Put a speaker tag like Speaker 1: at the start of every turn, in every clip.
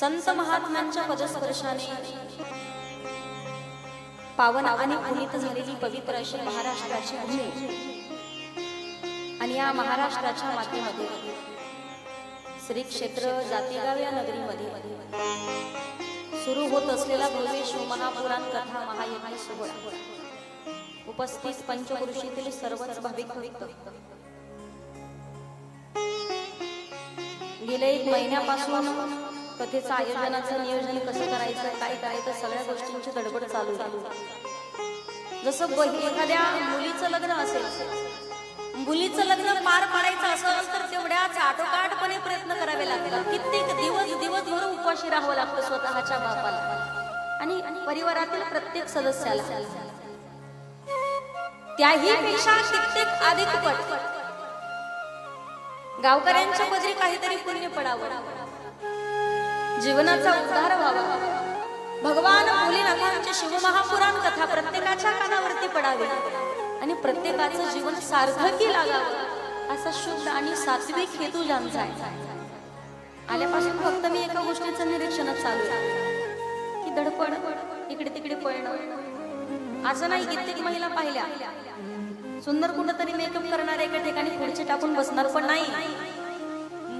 Speaker 1: संत महात्म्यांच्या पदस्पर्शाने. पावन आणि पुनीत झालेली पवित्र अशी महाराष्ट्राची भूमी. आणि या महाराष्ट्राच्या मातीमध्ये. श्री क्षेत्र जातीगाव या नगरीमध्ये. सुरू होत असलेला भव्य शिवमहापुराण कथा महायज्ञ सोहळा. उपस्थित पंचकृषीतील सर्वच भाविक भविक गेल्या एक महिन्यापासून कथेचं आयोजनाचं नियोजन कसं करायचं काय करायचं सगळ्या गोष्टींची गडबड चालू आहे जसं ब- एखाद्या मुलीचं लग्न असेल मुलीचं लग्न पार पाडायचं असेल तर तेवढ्याच आटोकाटपणे प्रयत्न करावे लागतात. कित्येक दिवस दिवसभर उपाशी राहावं लागतं स्वतःच्या बापाला आणि परिवारातील प्रत्येक सदस्याला. त्याही पेक्षा कित्येक अधिक पट. गावकऱ्यांच्या पदरी काहीतरी पुण्य पडावं. जीवनाचा उद्धार व्हावा भगवान भोलेनाथांचे शिवमहापुराण कथा प्रत्येकाच्या कानावरती पडावी आणि प्रत्येकाचं जीवन सार्थकी लागावं असा शुद्ध आणि सात्विक हेतू ज्यांचा आहे. आल्यापासून फक्त मी एका गोष्टीचं निरीक्षणच चालू आहे. की धडपड इकडे तिकडे पळणं. असं नाही कित्येक महिला पाहिल्या. सुंदर कुठं तरी मेकअप करणार एका ठिकाणी खुर्ची टाकून बसणार पण नाही.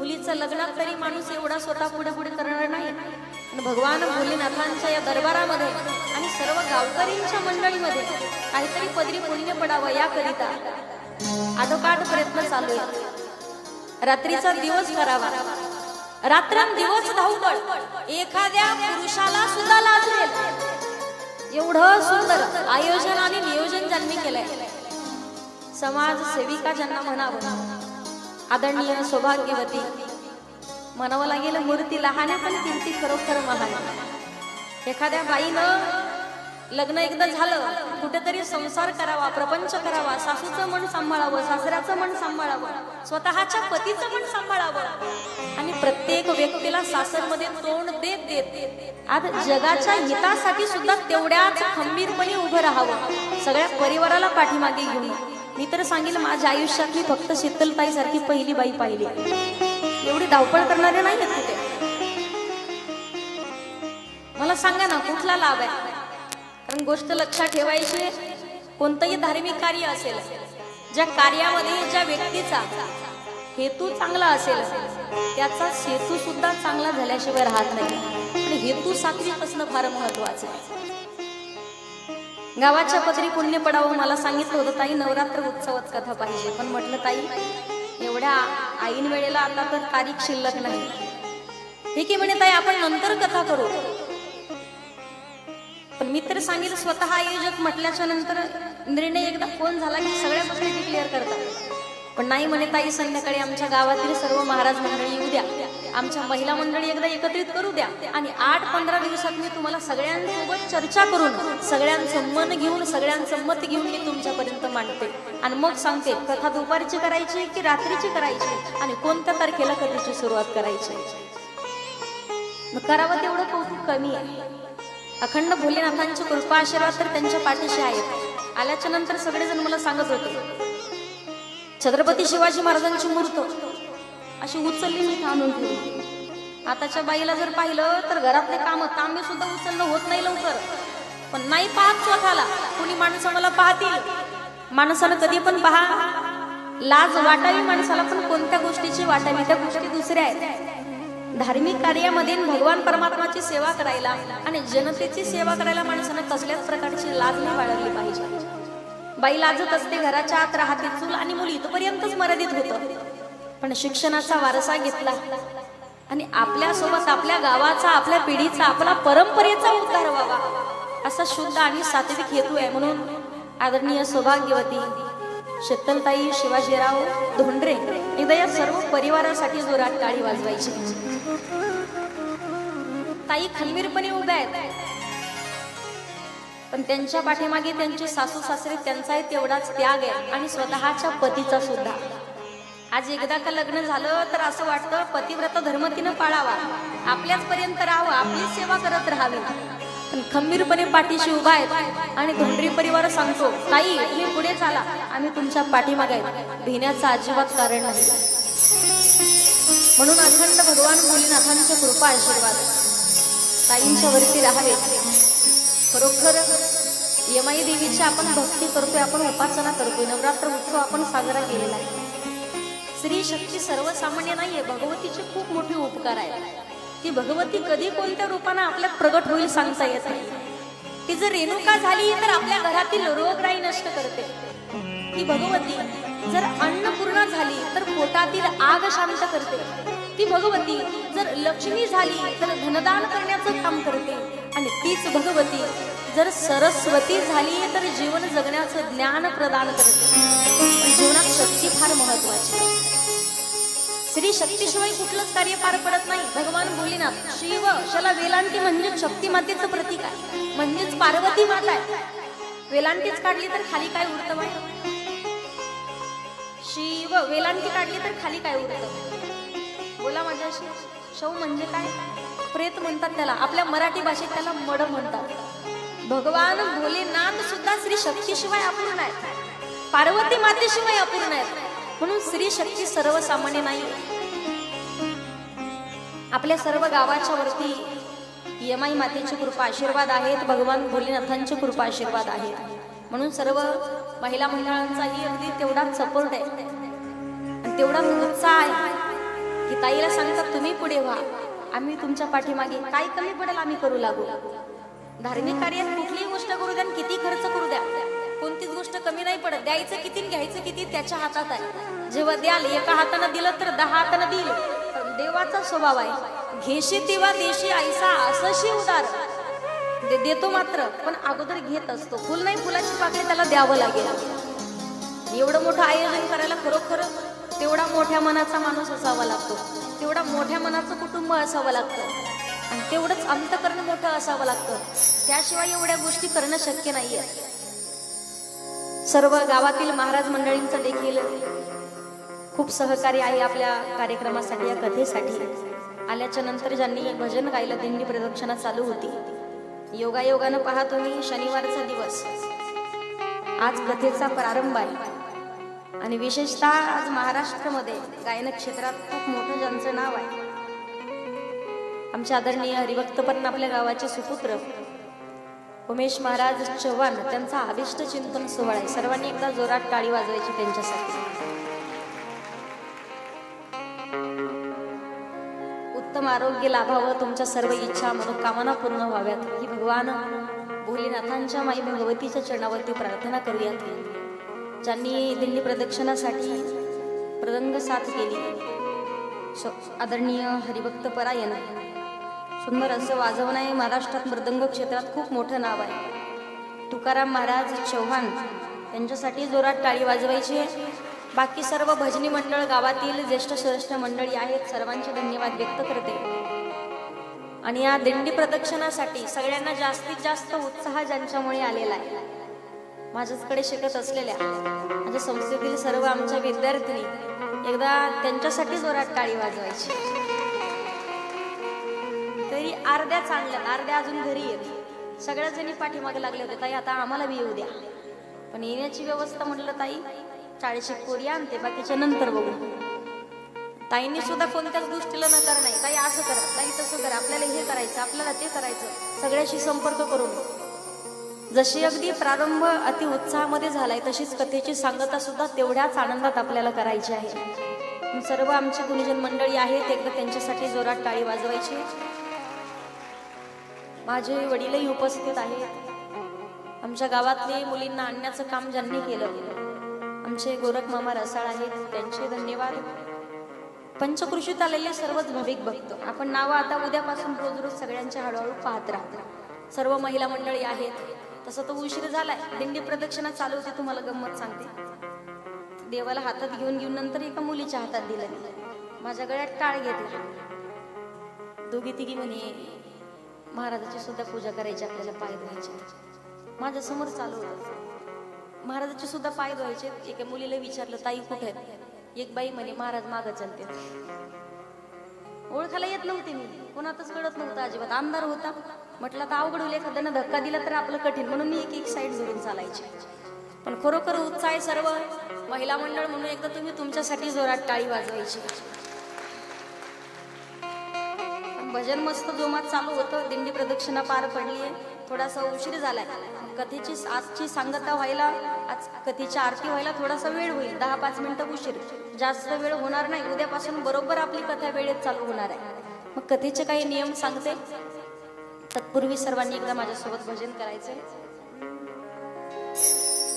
Speaker 1: मुलीचं लग्नात तरी माणूस एवढा स्वतः पुढे पुढे करणार नाही. आणि भगवान भोलेनाथांच्या या दरबारामध्ये आणि सर्व गावकरींच्या मंडळीमध्ये काहीतरी पदरी पुण्य पडावं याकरिता आटोकाट प्रयत्न चालू आहे रात्रीचा दिवस करावा रात्रंदिवस धावपळ. एखाद्या पुरुषाला सुद्धा लाजवेल एवढं सुंदर आयोजन आणि नियोजन ज्यांनी केलंय. समाज सेविका ज्यांना म्हणावं. आदरणीय सौभाग्यवती म्हणावं लागेल मूर्ती लहान आहे पण किमती खरोखर महान. एखाद्या बाईनं लग्न एकदा झालं कुठेतरी संसार करावा प्रपंच करावा सासूचं मन सांभाळावं सासऱ्याचं मन सांभाळावं स्वतःच्या पतीचं मन सांभाळावं. आणि प्रत्येक व्यक्तीला सासरमध्ये तोंड देत देत आज जगाच्या हितासाठी सुद्धा तेवढ्याच खंबीरपणे उभं राहावं सगळ्या परिवाराला पाठीमागे घेऊन. मी तर सांगेल माझ्या आयुष्यात मी फक्त शीतलताई सारखी पहिली बाई पाहिली. एवढी धावपळ करणारे नाही आहेत कुठे? मला सांगा ना कुठला लाभ आहे? कारण गोष्ट लक्षात ठेवायची कोणतंही धार्मिक कार्य असेल ज्या कार्यामध्ये ज्या व्यक्तीचा हेतू चांगला असेल त्याचा सेतू सुद्धा चांगला झाल्याशिवाय राहत नाही. आणि हेतू सात्विक असणं फार महत्वाचं आहे. गावाच्या पदरी पुण्य पडावं मला सांगितलं होतं. ताई नवरात्र उत्सवात कथा पाहिजे. पण म्हटलं ताई एवढ्या ऐन वेळेला आता तर तारीख शिल्लक नाही. ठीक आहे म्हणे ताई आपण नंतर कथा करू? पण मी तर सांगितलं स्वतः आयोजक म्हटल्याच्या नंतर निर्णय एकदा फोन झाला की सगळ्या गोष्टी क्लिअर करतात. पण नाही म्हणे ताई संध्याकाळी आमच्या गावातील सर्व महाराज मंडळी येऊ द्या. आमच्या महिला मंडळी एकदा एकत्रित करू द्या. आणि आठ पंधरा दिवसात मी तुम्हाला सगळ्यांसोबत चर्चा करून सगळ्यांचं मन घेऊन सगळ्यांचं मत घेऊन मी तुमच्यापर्यंत मांडते. आणि मग सांगते कथा दुपारची करायची की रात्रीची करायची? आणि कोणत्या तारखेला कथेची सुरुवात करायची? मग करावं तेवढं कौतुक कमी आहे. अखंड भोलेनाथांची कृपा आशीर्वाद तर त्यांच्या पाठीशी आहेत. आल्याच्यानंतर सगळेजण मला सांगत होते छत्रपती शिवाजी महाराजांची मूर्त अशी उचलली मी आणून ठेवली? आताच्या बाईला जर पाहिलं तर घरातले कामं तांबे सुद्धा उचलणं होत नाही लवकर. पण नाही पाहत स्वतःला. कुणी माणसं मला पाहतील? माणसाला कधी पण पहा. लाज वाटावी माणसाला पण कोणत्या गोष्टीची वाटावी? त्या गोष्टी दुसऱ्या आहेत. धार्मिक कार्यामध्ये भगवान परमात्माची सेवा करायला आणि जनतेची सेवा करायला माणसानं कसल्याच प्रकारची लाज नाही बाळगली पाहिजे. बाई लाजत असते घराच्या आत राहते चूल आणि मुली इथपर्यंतच मर्यादित होतं. पण शिक्षणाचा वारसा घेतला. आणि आपल्यासोबत आपल्या गावाचा आपल्या पिढीचा आपला परंपरेचा उद्धार व्हावा असा शुद्ध आणि सात्विक हेतू आहे म्हणून आदरणीय सौभाग्यवती शीतलताई शिवाजीराव धोंडरे एकदा या सर्व परिवारासाठी जोरात टाळी वाजवायची. ताई खंबीरपणे उभ्या आहेत. पण त्यांच्या पाठीमागे त्यांचे सासू सासरे त्यांचाही तेवढाच त्याग आहे आणि स्वतःच्या पतीचा सुद्धा. आज एकदा का लग्न झालं तर असं वाटतं पतिव्रत धर्म तिनं पाळावा. आपल्याच पर्यंत राहावं आपलीच सेवा करत राहावी. पण खंबीरपणे पाठीशी उभा आहेत आणि धोंडरी परिवार सांगतो ताई तुम्ही पुढे चाला. आम्ही तुमच्या पाठीमागे आहेत. भिण्याचं अजिबात कारण नाही. म्हणून अखंड भगवान भोलेनाथांच्या कृपा आशीर्वाद. ताईंच्या वरती राहावे. खरोखर यमाई देवीची आपण भक्ती करतोय आपण उपासना करतोय. नवरात्र उत्सव आपण साजरा केलेला आहे. स्त्री शक्ती सर्वसामान्य नाहीये भगवतीचे खूप मोठे उपकार आहेत. ती भगवती कधी कोणत्या रूपानं आपल्यात प्रगट होईल सांगता येत नाही. ती जर रेणुका झाली तर आपल्या घरातील रोगराई नष्ट करते. ती भगवती जर अन्नपूर्णा झाली तर पोटातील आग शांत करते. ती भगवती जर लक्ष्मी झाली तर धनदान करण्याचं काम करते. आणि तीच भगवती जर सरस्वती झाली तर जीवन जगण्याचं ज्ञान प्रदान करते. जीवनात शक्ती फार महत्वाची श्री शक्तीशिवाय कुठलंच कार्य पार पडत नाही. भगवान भोलेनाथ शिव शला वेलांटी म्हणजे शक्ती मातेचं प्रतीक आहे. म्हणजेच पार्वती माता आहे. वेलांटीच काढली तर खाली काय उरतं बाई शिव वेलांटी काढली तर खाली काय उरतं बोला माझ्याशी. शव म्हणजे काय? प्रेत म्हणतात त्याला. आपल्या मराठी भाषेत त्याला मड म्हणतात. भगवान भोलेनाथ सुद्धा श्री शक्तीशिवाय अपूर्ण आहेत. पार्वती मातेशिवाय अपूर्ण आहेत. म्हणून श्री शक्ती सर्वसामान्य नाही. आपल्या सर्व गावाच्या वरती यमाई मातेची कृपा आशीर्वाद आहेत. भगवान भोलेनाथांची कृपा आशीर्वाद आहेत. म्हणून सर्व महिला मंडळांचाही अगदी तेवढाच सपोर्ट आहे. आणि तेवढा उत्साह आहे. की ताईला सांगतात तुम्ही पुढे व्हा. आम्ही तुमच्या पाठीमागे काय कमी पडेल आम्ही करू लागू. धार्मिक कार्यात कुठलीही गोष्ट करू द्या आणि किती खर्च करू द्या. कोणतीच गोष्ट कमी नाही पडत. द्यायचं किती घ्यायचं किती त्याच्या हातात आहे. जेव्हा द्याल एका हातानं दिलं तर दहा हातानं देईल. देवाचा स्वभाव आहे. घेशी तेव्हा देशी आईसा असशी उदार. दे देतो मात्र पण अगोदर घेत असतो. फुल नाही फुलाची पाकळी त्याला द्यावं लागेल. एवढं मोठं आयोजन करायला खरोखर तेवढा मोठ्या मनाचा माणूस असावा लागतो. तेवढा मोठ्या मनाचं कुटुंब असावं लागतं. आणि तेवढंच अंतकरण मोठं असावं लागतं. त्याशिवाय एवढ्या गोष्टी करणं शक्य नाहीये. सर्व गावातील महाराज मंडळींचं देखील खूप सहकार्य आहे आपल्या कार्यक्रमासाठी या कथेसाठी. आल्याच्यानंतर ज्यांनी भजन गायलं त्यांनी प्रदक्षिणा चालू होती. योगायोगानं पहा तुम्ही शनिवारचा दिवस. आज कथेचा प्रारंभ आहे. आणि विशेषतः आज महाराष्ट्रामध्ये गायन क्षेत्रात खूप मोठं ज्यांचं नाव आहे. आमचे आदरणीय हरिभक्त पण आपल्या गावाचे सुपुत्र उमेश महाराज चव्हाण त्यांचा अभिष्ट चिंतन सोहळा आहे. सर्वांनी एकदा जोरात टाळी वाजवायची त्यांच्यासाठी. उत्तम आरोग्य लाभावं तुमच्या सर्व इच्छा मनोकामना पूर्ण व्हाव्यात. ही भगवान भोलेनाथांच्या माई भगवतीच्या चरणावरती प्रार्थना करूयात. ज्यांनी दिल्ली प्रदक्षिणासाठी प्रदंग साथ केली. स- आदरणीय हरिभक्त परायण सुंदर असं वाजवणं हे महाराष्ट्रात मृदंग क्षेत्रात खूप मोठं नाव आहे. तुकाराम महाराज चव्हाण यांच्यासाठी जोरात टाळी वाजवायची आहे. बाकी सर्व भजनी मंडळ गावातील ज्येष्ठ श्रेष्ठ मंडळी आहेत सर्वांचे धन्यवाद व्यक्त करते. आणि या दिंडी प्रदक्षिणासाठी सगळ्यांना जास्तीत जास्त उत्साह ज्यांच्यामुळे आलेला आहे. माझ्याचकडे शिकत असलेल्या माझ्या संस्थेतील सर्व आमच्या विद्यार्थिनी एकदा त्यांच्यासाठी जोरात टाळी वाजवायची. तरी अर्ध्या चांगल्या अर्ध्या अजून घरी येत. सगळ्या जणी पाठीमागे लागले होते ताई आता आम्हाला बी येऊ द्या. पण येण्याची व्यवस्था म्हटलं ताई चाळीशी पोरी आणते बाकीच्या नंतर बघू. ताईंनी सुद्धा कोणत्याच गोष्टीला नकार नाही ताई असं करा ताई तसं करा आपल्याला हे करायचं आपल्याला ते करायचं सगळ्याशी संपर्क करून. जशी अगदी प्रारंभ अति उत्साहामध्ये झालाय तशीच कथेची सांगता सुद्धा तेवढ्याच आनंदात आपल्याला करायची आहे. सर्व आमची गुरुजन मंडळी आहेत एकदा त्यांच्यासाठी जोरात टाळी वाजवायची. माझे वडीलही उपस्थित आहेत. आमच्या गावातले मुलींना आणण्याचं काम ज्यांनी केलं आमचे गोरख मामा रसाळ आहेत त्यांचे धन्यवाद. पंचकृषीत आलेले सर्वच भाविक भक्त आपण नावं आता उद्यापासून रोज रोज सगळ्यांच्या हळूहळू पाहत राहतो. सर्व महिला मंडळी आहेत तसं तो उशीर झालाय. दिंडी प्रदक्षिणा चालू होती तुम्हाला गंमत सांगते. देवाला हातात घेऊन घेऊन नंतर एका मुलीच्या हातात दिलं. माझ्या गळ्यात टाळ घेतला. दोघी तिघी म्हणे महाराजाची सुद्धा पूजा करायची आपल्याला पाय धुवायचे माझ्यासमोर चालू होत. महाराजाची सुद्धा पाय धुवायचे एका मुलीला विचारलं ताई कुठे एक बाई म्हणे महाराज माग चालते ओळखायला येत नव्हते मी. कोणातच कळत नव्हतं अजिबात. आमदार होता. म्हटलं तर अवघड होईल एखाद्यानं धक्का दिला तर आपलं कठीण. म्हणून मी एक एक साईड धरून चालायची. पण खरोखर उत्साह आहे सर्व महिला मंडळ म्हणून एकदा तुम्ही तुमच्यासाठी जोरात टाळी वाजवायची. भजन मस्त जोमात चालू होतं. दिंडी प्रदक्षिणा पार पडली आहे थोडासा उशीर झालाय. कथेची आजची सांगता व्हायला आज कथेची आरती व्हायला थोडासा वेळ होईल. दहा पाच मिनिटं उशीर. जास्त वेळ होणार नाही. उद्यापासून बरोबर आपली कथा वेळेत चालू होणार आहे. मग कथेचे काही नियम सांगते. तत्पूर्वी सर्वांनी एकदा माझ्यासोबत भजन करायचंय.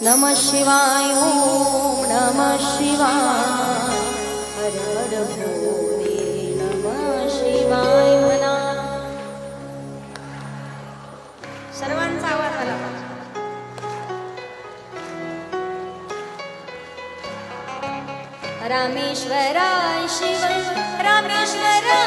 Speaker 1: नम शिवाय ओम नम शिवाय. हर हर भोले नम शिवाय. रामेश्वराय शिव रामेश्वराय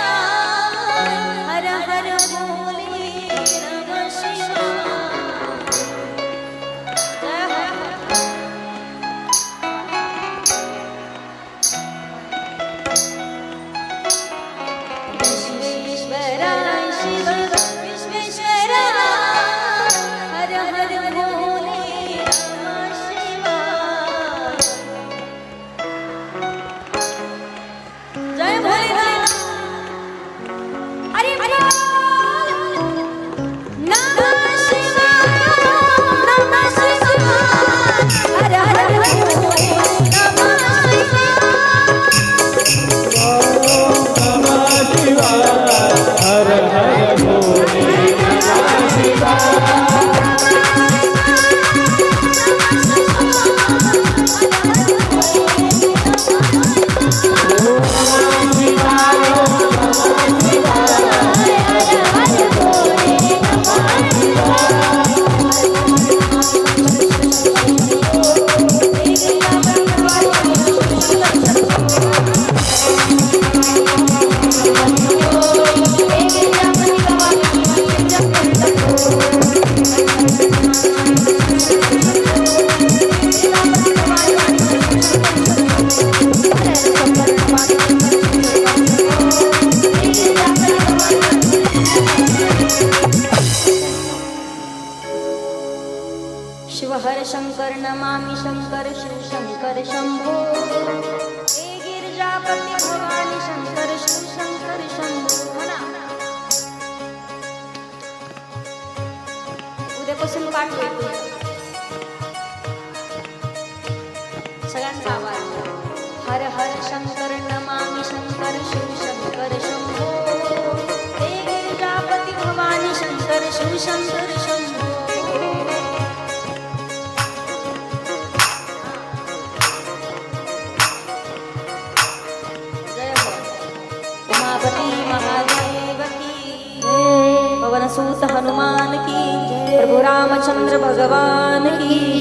Speaker 1: हो. सूत हनुमान की. प्रभु रामचंद्र भगवान की.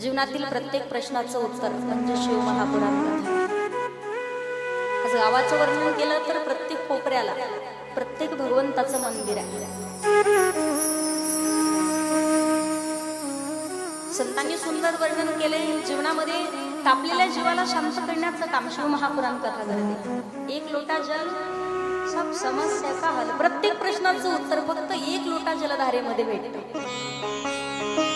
Speaker 1: जीवनातील प्रत्येक प्रश्नाचं उत्तर म्हणजे शिव महापुराण गावाचं वर्णन केलं तर प्रत्येक कोपऱ्याला प्रत्येक भगवंताचं मंदिर आहे. संतांनी सुंदर वर्णन केले जीवनामध्ये तापलेल्या जीवाला शांत करण्याचं काम शिव महापुराण कथा करते एक लोटा जल सब समस्या का हल? प्रत्येक प्रश्नाचं उत्तर फक्त एक लोटा जलधारेमध्ये भेटत.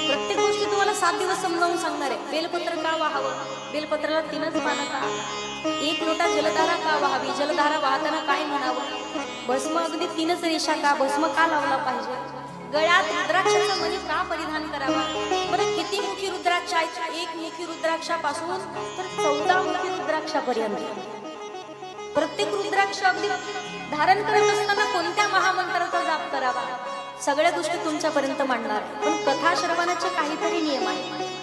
Speaker 1: प्रत्येक गोष्टी तुम्हाला सात दिवस समजावून सांगणार आहे. बेलपत्र का वाहावं? बेलपत्राला तीनच पानं का? एक लोटा जलधारा का व्हावी? जलधारा वाहताना काय म्हणावं? भस्म अगदी तीनच रेषा का? भस्म का लावला पाहिजे? गळ्यात रुद्राक्षाचा मणी म्हणजे का परिधान करावा? बरं किती मुखी रुद्राक्ष? आहेत एक मुखी रुद्राक्षापासून तर चौदा मुखी रुद्राक्षापर्यंत. प्रत्येक रुद्राक्ष अगदी धारण करत असताना कोणत्या महामंत्राचा जाप करावा? सगळ्या गोष्टी तुमच्यापर्यंत मांडणार. पण कथा श्रवणाचे काहीतरी नियम आहेत.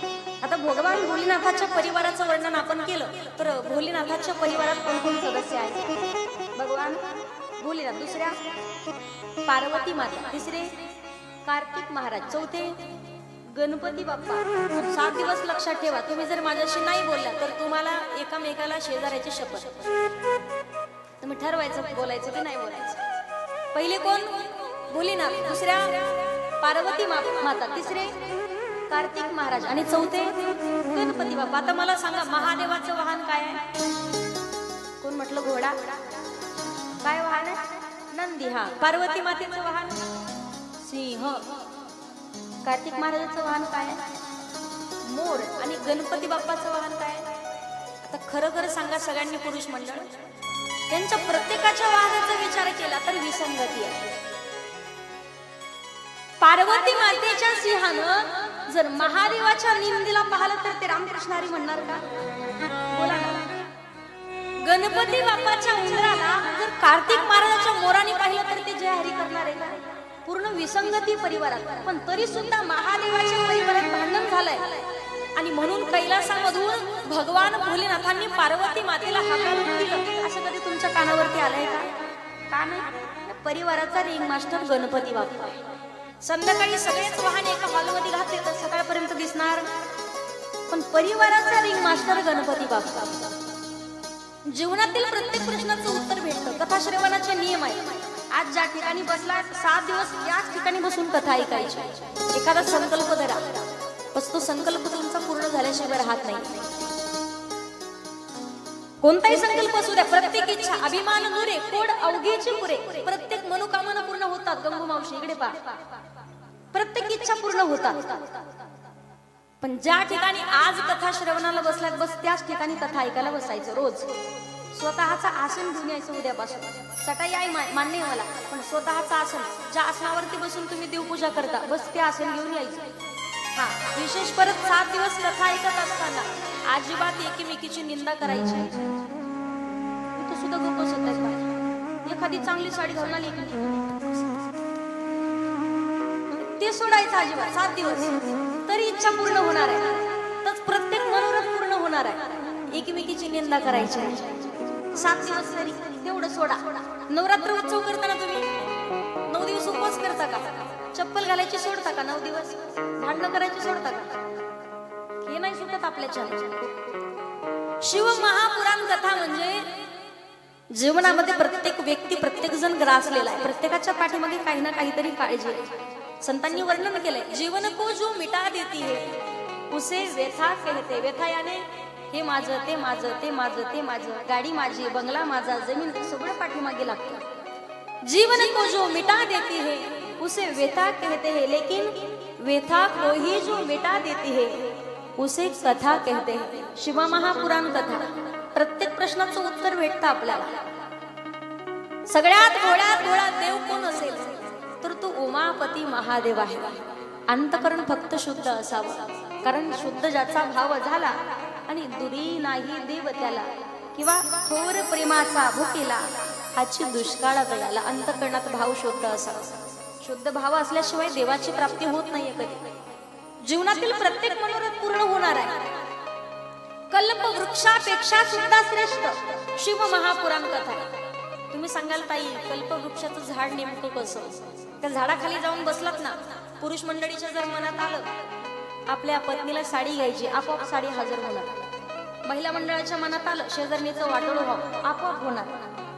Speaker 1: आता भगवान भोलेनाथाच्या परिवाराचं वर्णन आपण केलं तर भोलेनाथाच्या परिवारात कोण कोण सदस्य आहेत? भगवान भोलेनाथ दुसऱ्या पार्वती माता तिसरे कार्तिक महाराज चौथे गणपती बाप्पा. सात दिवस लक्षात ठेवा तुम्ही जर माझ्याशी नाही बोलला तर तुम्हाला एकामेकाला शेजाऱ्याची शपथ. तुम्ही ठरवायचं बोलायचं की नाही बोलायचं? पहिले कोण? भोलेनाथ दुसऱ्या पार्वती माता तिसरे कार्तिक महाराज. आणि चौथे गणपती बाप्पा. आता मला सांगा महादेवाचं वाहन काय आहे? कोण म्हटलं? घोडा? काय वाहन आहे? नंदी हा. पार्वती मातेचं वाहन? सिंह. कार्तिक महाराजाचं वाहन काय आहे? मोर. आणि गणपती बाप्पाचं वाहन काय आता खरं खरं सांगा सगळ्यांनी पुरुष मंडळ. त्यांच्या प्रत्येकाच्या वाहनाचा विचार केला तर विसंगती आहे. पार्वती मातेच्या सिंहानं जर महादेवाच्या निंदीला पाहिलं तर ते रामकृष्ण हरी म्हणणार का? बोला गणपती बाप्पाच्या उंदराला जर कार्तिक महाराजाच्या मोराने पाहिलं तर ते जय हरी करणार आहे का? पूर्ण विसंगती परिवारात. पण तरी सुद्धा महादेवाच्या परिवारात भांडण झालंय. आणि म्हणून कैलासामधून भगवान भोलेनाथांनी पार्वती मातेला हाकारून दिलं. असं कधी तुमच्या कानावरती आलंय का? का परिवाराचा रिंग मास्टर गणपती बाप्पा. संध्याकाळी सगळेच वाहन एका हॉलमध्ये घातले तर सकाळपर्यंत दिसणार. पण परिवाराचा रिंग मास्टर गणपती बाप्पा. जीवनातील प्रत्येक प्रश्नाचं उत्तर भेटतं. कथा श्रवणाचे नियम आहेत. आज ज्या ठिकाणी बसला सात दिवस याच ठिकाणी बसून कथा ऐकायची. एखादा संकल्प धरा. बस तो संकल्प तुमचा पूर्ण झाल्याशिवाय राहत नाही. कोणताही संकल्प असू द्या प्रत्येक इच्छा अभिमान नुरे कोड अवघेचे पुरे प्रत्येक मनोकामना पूर्ण होतात. गंगू मावशी इकडे पा प्रत्येक इच्छा पूर्ण होतात. पण ज्या ठिकाणी आज कथा श्रवणाला बसल्यात बस त्याच ठिकाणी कथा ऐकायला बसायचं रोज. स्वतःचा आसन घेऊन यायचं उद्यापासून. सटाई आई मान्य मला पण स्वतःचं आसन ज्या आसनावरती बसून तुम्ही देवपूजा करता बस ते आसन घेऊन यायचं. हा विशेष परत सात दिवस कथा ऐकत असताना अजिबात एकमेकीची निंदा करायची इथं सुद्धा गप्प बसत एखादी चांगली साडी घालून आली की ते सोडायचं अजिबात सात दिवस. तरी इच्छा पूर्ण होणार आहे. तर प्रत्येक मनोरथ पूर्ण होणार आहे. एकमेकीची निंदा करायची सात दिवस तरी तेवढं सोडा. नवरात्र उत्सव करताना तुम्ही नऊ दिवस उपवास करता का? चप्पल घालायची सोडता का नऊ दिवस? भांडणं करायची सोडता का? हे आपल्याच्या शिव महापुराण कथा म्हणजे जीवनामध्ये प्रत्येक व्यक्ती प्रत्येक जण ग्रासलेला आहे. प्रत्येकाच्या पाठीमागे काही ना काहीतरी काळजी आहे. संतांनी वर्णन केलंय जीवन को जो मिटा देती है उसे व्यथा कहते. व्यथा याने हे माझं ते माझं ते माझं ते माझं. गाडी माझी बंगला माझा जमीन सगळं पाठीमागे लागतं. जीवन को जो मिटा देती है उसे व्यथा कहते हैं. लेकिन व्यथा को ही जो मिटा देती है उसे कथा कहते हैं. शिवा महापुराण कथा. प्रत्येक प्रश्नाचं उत्तर भेटतं आपल्याला. सगळ्यात गोळ्यात गोळा देव कोण असेल? तर तो उमापती महादेव आहे. अंतकरण फक्त शुद्ध असावं. कारण शुद्ध ज्याचा भाव झाला आणि दुरी नाही देव त्याला किंवा थोर प्रेमाचा भुकेला हाची दुष्काळात याला अंतकरणात भाव शुद्ध असावा. शुद्ध भाव असल्याशिवाय देवाची प्राप्ती होत नाहीये कधी. जीवनातील प्रत्येक मनोरथ पूर्ण होणार आहे. कल्प वृक्षापेक्षा सुद्धा श्रेष्ठ शिव महापुराण कथा. तुम्ही सांगाल ताई कल्प वृक्षाचं झाड नेमकं कसं? त्या झाडाखाली जाऊन बसलात ना पुरुष मंडळीच्या जर मनात आलं आपल्या पत्नीला साडी घ्यायची आपोआप साडी हजर होणार. महिला मंडळाच्या मनात आलं शेजारणीचं वाटोळं व्हावं आपोआप होणार.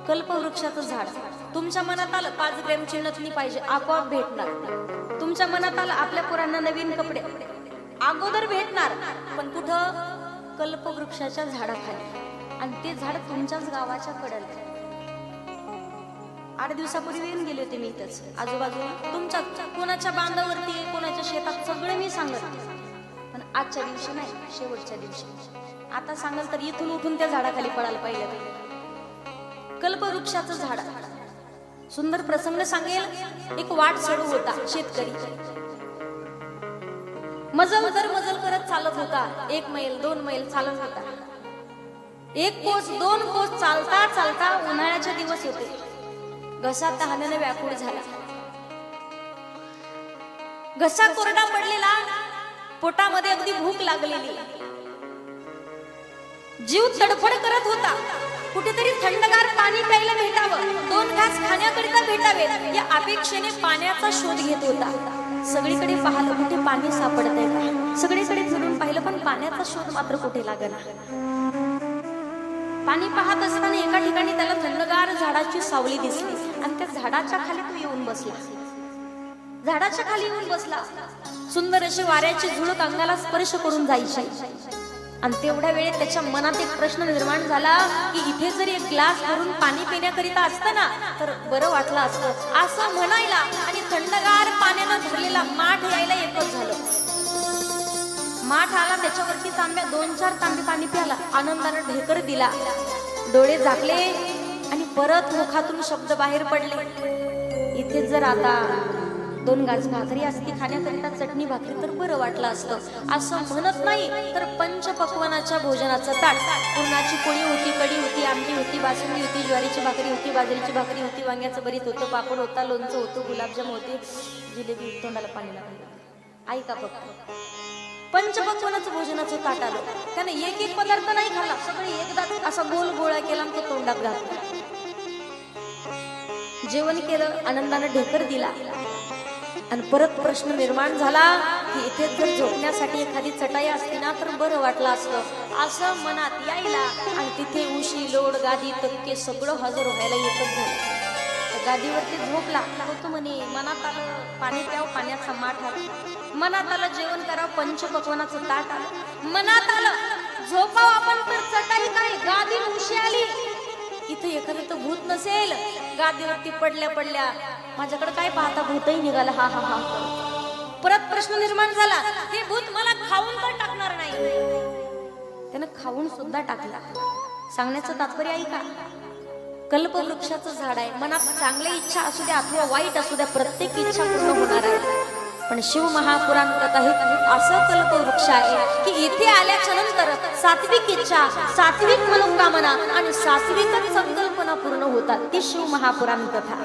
Speaker 1: कल्पवृक्षाचं झाड. तुमच्या मनात आलं पाच ग्रॅमची नथनी पाहिजे आपोआप भेटणार. तुमच्या मनात आलं आपल्या पोरांना नवीन कपडे? अगोदर भेटणार पण कुठं? कल्पवृक्षाच्या झाडाखाली. आणि ते झाड तुमच्याच गावाच्या कडेला. आठ दिवसापूर्वी येऊन गेले होते मी इथंच. आजूबाजूला तुमच्या कोणाच्या बांधावरती कोणाच्या शेतात सगळं मी सांगत पण आजच्या दिवशी नाही शेवटच्या दिवशी. आता सांगाल तर इथून उठून त्या झाडाखाली पडायला पाहिजे कल्पवृक्षाचं झाड. सुंदर प्रसंग सांगेल. एक वाट चढू होता शेतकरी. मजल दर मजल करत चालत होता. एक मैल दोन मैल चालत होता. एक कोस दोन कोस चालता चालता उन्हाळ्याचे दिवस होते. घसा तहानेने व्याकुळ झाला. घसा कोरडा पडलेला. पोटामध्ये अगदी भूक लागलेली. जीव तडफड करत होता. कुठेतरी थंडगार पाणी प्यायला भेटावं. दोन घास खाण्याकरिता भेटावे या अपेक्षेने पाण्याचा शोध घेत होता. सगळीकडे पाहिलं कुठे पाणी सापडत आहे का? सगळीकडे फिरून पाहिलं पण पाण्याचा शोध मात्र कुठे लागला? पाणी पाहत असताना एका ठिकाणी त्याला थंडगार झाडाची सावली दिसली आणि त्या झाडाच्या खाली तो येऊन बसला. झाडाच्या खाली येऊन बसला. सुंदर अशी वाऱ्याची झुळक अंगाला स्पर्श करून जायची. आणि तेवढ्या वेळेत त्याच्या मनात एक प्रश्न निर्माण झाला की इथे जर एक ग्लास भरून पाणी पिण्याकरिता असतं ना तर बरं वाटलं असतं. असं म्हणायला आणि थंडगार पाण्यानं भरलेला माठ यायला एकच झालं. माठ आला त्याच्यावरती तांब्या दोन चार तांबे पाणी प्याला आनंदानं ढेकर दिला. डोळे झाकले आणि परत मुखातून शब्द बाहेर पडले. इथे जर आता दोन गाज भाकरी असती खाण्याकरिता चटणी भाकरी तर बरं वाटलं असतं. असं म्हणत नाही तर पंचपक्वनाच्या भोजनाचं ताट. पुरणाची पोळी होती कढी होती आमटी होती बासुंदी होती ज्वारीची भाकरी होती बाजरीची भाकरी होती वांग्याचं भरीत होतं पापड होता लोणचं होतं गुलाबजाम होते जिलेबी तोंडाला पाणी लागलं. ऐका फक्त पंचपक्वनाचं भोजनाचं ताट आलं. त्याने एक एक पदार्थ नाही खाल्ला. सगळे एकदा असा गोल गोळा केला आणि तो तोंडात घातला. जेवण केलं आनंदानं ढेकर दिला. आणि परत प्रश्न निर्माण झाला की इथे जर झोपण्यासाठी एखादी चटाई असती ना तर बरं वाटलं असतं. असं मनात यायला आणि तिथे उशी लोड गादी तक्के सगळं हजर व्हायला येतच झालं. गादीवरती गादीवरती झोपला होतो म्हणे मनात आलं पाणी प्याव पाण्याचा माठ आला. मनात आलं जेवण करावं पंचपक्वानाचं ताट आलं. मनात आलं झोपाव आपण तर चटाई काय? गादी उशी आली. इथं एखादं तर भूत नसेल. गादीवरती पडल्या पडल्या माझ्याकडे काय पाहता भूतही निघाला. हा हा हा. परत प्रश्न निर्माण झाला. हे भूत मला खाऊन तर टाकणार नाही. त्यानं खाऊन सुद्धा टाकला. सांगण्याचं तात्पर्य आहे का? कल्पवृक्षाचं झाड आहे. मनात चांगली इच्छा असू द्या अथवा वाईट असू द्या प्रत्येक इच्छा पूर्ण होणार आहे. पण शिव महापुराण कथा असं असं कल्पवृक्ष आहे की इथे आल्याच्यानंतर सात्विक इच्छा सात्विक मनोकामना आणि सात्विकच संकल्पना पूर्ण होतात. ती शिव महापुराण कथा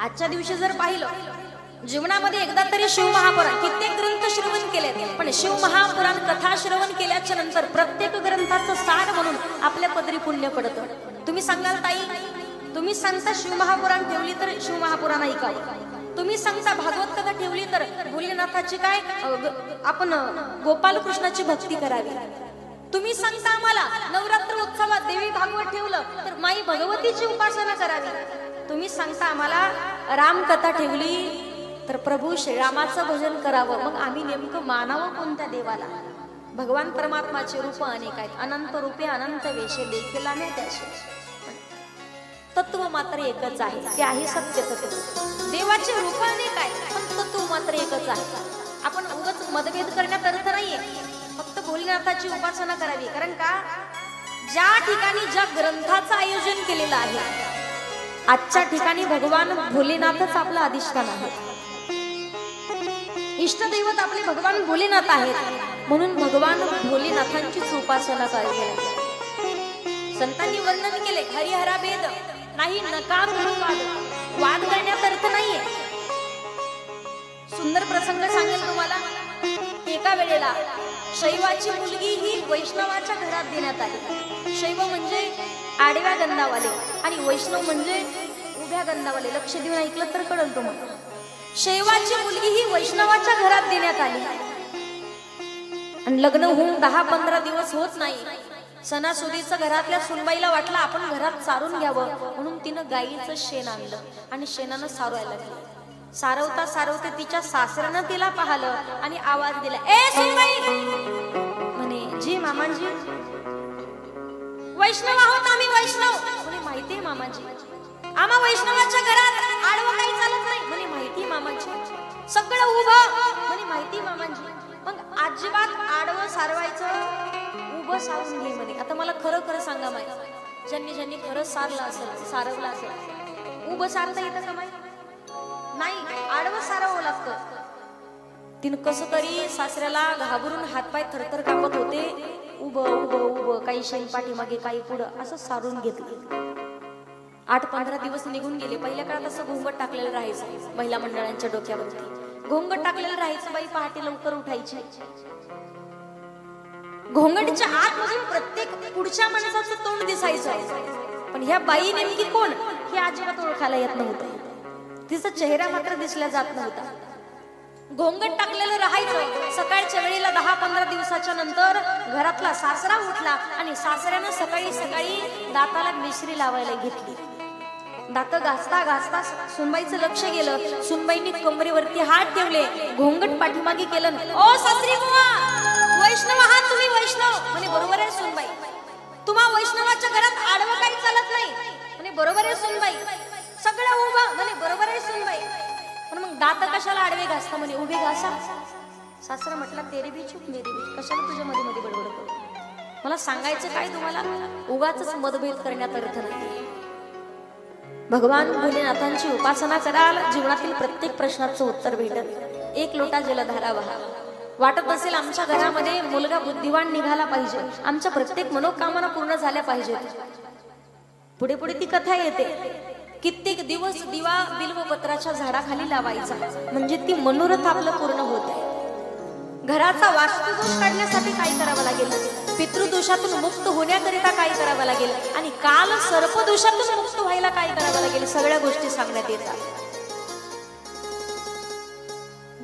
Speaker 1: आजच्या दिवशी जर पाहिलं जीवनामध्ये एकदा तरी शिव महापुराण कित्येक ग्रंथ श्रवण केले पण शिव महापुराण कथा श्रवण केल्याच्यानंतर प्रत्येक ग्रंथाचं सार म्हणून आपल्या पदरी पुण्य पडतं. तुम्ही सांगाल ताई? तुम्ही सांगता शिव महापुराण ठेवली तर शिव महापुराण ऐकावं. तुम्ही सांगता भागवत कथा ठेवली तर भोलेनाथाची काय ग- आपण गोपालकृष्णाची गोपाल कृष्णाची भक्ती करावी. तुम्ही सांगता आम्हाला नवरात्र उत्सवात देवी भागवत ठेवलं तर माई भगवतीची उपासना करावी. तुम्ही सांगता आम्हाला रामकथा ठेवली तर प्रभू श्रीरामाचं भजन करावं. मग आम्ही नेमकं मानावं कोणत्या देवाला? भगवान परमात्माचे रूप अनेक आहेत. अनंत रूपे अनंत वेशे देखील आणि त्याचे. तत्व मात्र एकच आहे ते आहे सत्य तत्व देवाचे रूप अनेक पण तत्व मात्र एकच आहे. आपण उगाच मतभेद करण्यात अर्थ नाहीये. फक्त भोलेनाथाची उपासना करावी. कारण का? ज्या ठिकाणी ज्या ग्रंथाचं आयोजन केलेलं आहे आजच्या ठिकाणी भगवान भोलेनाथच आपलं अधिष्ठान आहे. इष्टदैवत आपले भगवान भोलेनाथ आहेत. म्हणून भगवान भोलेनाथांचीच उपासना करायची. संतांनी वर्णन केले हरिहरा भेद नाही नकार म्हणून वाद. वाद करण्यात अर्थ नाहीये. सुंदर प्रसंग सांगेल तुम्हाला. एका वेळेला शैवाची मुलगी ही वैष्णवाच्या घरात देण्यात आली. शैव म्हणजे आडव्या गंधावाले आणि वैष्णव म्हणजे उभ्या गंधावाले. लक्ष देऊन ऐकलं तर कळल तुम्हाला. शैवाची मुलगी ही वैष्णवाच्या घरात देण्यात आली. आणि लग्न होऊन दहा पंधरा दिवस होत नाही. सणासुदीचं घरातल्या सुनबाईला वाटलं आपण घरात सारून घ्यावं म्हणून तिनं गाईचं शेण आणलं आणि शेणानं सारवायला लागलं. सारवता सारवते तिच्या सासऱ्यानं तिला पाहलं आणि आवाज दिला ए सुनबाई! म्हणे जी मामाजी. वैष्णव आहोत आम्ही वैष्णव. म्हणे माहितीये मामाजी. आम्हा वैष्णवाच्या घरात आडवं काही चालत नाही. म्हणे माहिती मामाजी. सगळं उभं. म्हणे माहिती मामाजी. मग अजिबात आडवं सारवायचं उभं सारून घे म्हणे. आता मला खरं खरं सांगा माय. ज्यांनी ज्यांनी खरं सारलं असेल सारवलं असेल. उभं सारता येतं का माय? नाही आडवं सारावं लागतं. तिनं कसं तरी सासऱ्याला घाबरून हातपाय थरथर कापत होते. उभं उभं उभं काही शेण पाठीमागे काही पुढं असं सारून घेतलं. आठ पंधरा दिवस निघून गेले. पहिल्या काळात असं घोंगट टाकलेलं राहायचं महिला मंडळांच्या डोक्यावरती. घोंगट टाकलेलं राहायचं बाई पहाटे लवकर उठायची. घोंगटच्या आतमधून प्रत्येक पुढच्या माणसाचं तोंड दिसायचं. पण ह्या बाई नेमकी कोण? हे अजिबात ओळखायला येत नव्हतं. तिचा चेहरा मात्र दिसला जात नव्हता. घोंगट टाकलेलं राहायचं. सकाळच्या वेळेला दहा पंधरा दिवसाच्या नंतर घरातला सासरा उठला आणि सासऱ्यानं सकाळी सकाळी दाताला मिश्री लावायला घेतली. दात घासता घासता सुनबाईचं लक्ष गेलं. सुनबाईंनी कमरेवरती हात ठेवले. घोंगट पाठीमागे केलं. ओ सासरी बुवा! वैष्णव आहात? वैष्णव तुम्हा वैष्णवाच्या घरात आडवं काही चालत नाही. म्हणे बरोबर आहे सुनबाई. सगळं उभं. म्हणे बरोबर आहे सुनबाई. पण मग दात कशाला आडवे घासता म्हणे उभे घासा. सासरा म्हटला तेरे बी चूप मेरे बी कशाला तुझ्या मध्ये मध्ये बडबड करू? मला सांगायचं काय तुम्हाला? उगाच मतभेद करण्यात अर्थ नाही. भगवान भोलेनाथांची उपासना कराल जीवनातील प्रत्येक प्रश्नाचं उत्तर भेटत एक लोटा जलधारा वहा. वाटत असेल आमच्या घरामध्ये मुलगा बुद्धिवान निघाला पाहिजे. आमच्या प्रत्येक मनोकामना पूर्ण झाल्या पाहिजेत. पुढे पुढे ती कथा येते. कित्येक दिवस दिवा बिल्वपत्राच्या झाडाखाली लावायचा. म्हणजे ती मनोरथ आपलं पूर्ण होत. आहे घराचा वास्तुदोष काढण्यासाठी काय करावं लागेल? पितृदोषातून मुक्त होण्याकरिता काय करावं लागेल? आणि काल सर्पदोषातून मुक्त व्हायला काय करावं लागेल? सगळ्या गोष्टी सांगण्यात येतात.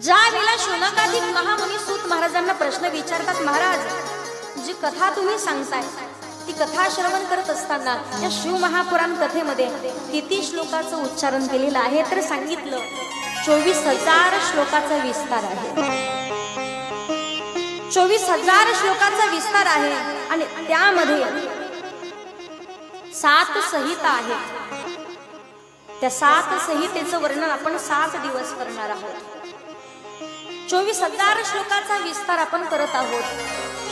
Speaker 1: ज्या वेळेला शोनकाधिक महामुनी सूत महाराजांना प्रश्न विचारतात महाराज जी कथा तुम्ही सांगताय ती कथा श्रवण करत असताना या शिव महापुराण कथेमध्ये किती श्लोकाचं उच्चारण केलेलं आहे? तर सांगितलं चोवीस हजार श्लोकाचा विस्तार आहे. चोवीस हजार श्लोकाचा विस्तार आहे आणि त्यामध्ये सात संहिता आहे त्या सात संहितेचं वर्णन आपण सात दिवस करणार आहोत. चोवीस हजार श्लोकाचा विस्तार आपण करत आहोत.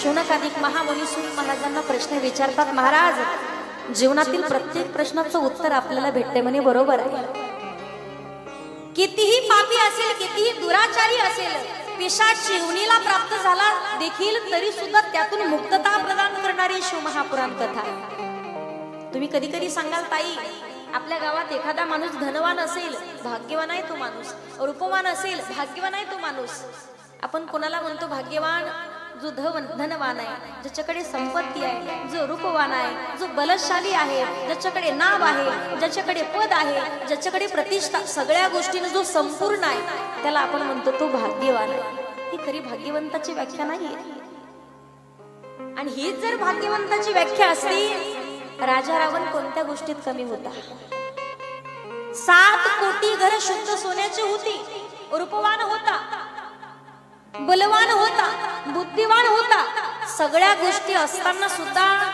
Speaker 1: शौनकाधिक महामुनी सूत महाराजांना प्रश्न विचारतात महाराज जीवनातील प्रत्येक प्रश्नाचं उत्तर आपल्याला भेटते म्हणे बरोबर आहे. कितीही पापी असेल कितीही दुराचारी असेल पिशाच शिवणीला प्राप्त झाला देखील तरी सुद्धा त्यातून मुक्तता प्रदान करणारी शिवमहापुराण कथा. तुम्ही कधी कधी सांगाल ताई आपल्या गावात एखादा माणूस धनवान असेल भाग्यवान आहे तो माणूस. रूपवान असेल भाग्यवान आहे तो माणूस. आपण कोणाला म्हणतो भाग्यवान? जो धवन धनवान आहे ज्याच्याकडे संपत्ती आहे जो रूपवान आहे जो बलशाली आहे ज्याच्याकडे नाव आहे ज्याच्याकडे पद आहे ज्याच्याकडे प्रतिष्ठा सगळ्या गोष्टीने जो संपूर्ण आहे त्याला आपण म्हणतो तो भाग्यवान आहे. ही खरी भाग्यवंताची व्याख्या नाही आणि हीच जर भाग्यवंताची व्याख्या असली राजा रावण कोणत्या गोष्टीत कमी होता? सात कोटी घर शुद्ध सोन्याची होती. रूपवान होता. बलवान होता. बुद्धिवान होता. सगळ्या गोष्टी असताना सुद्धा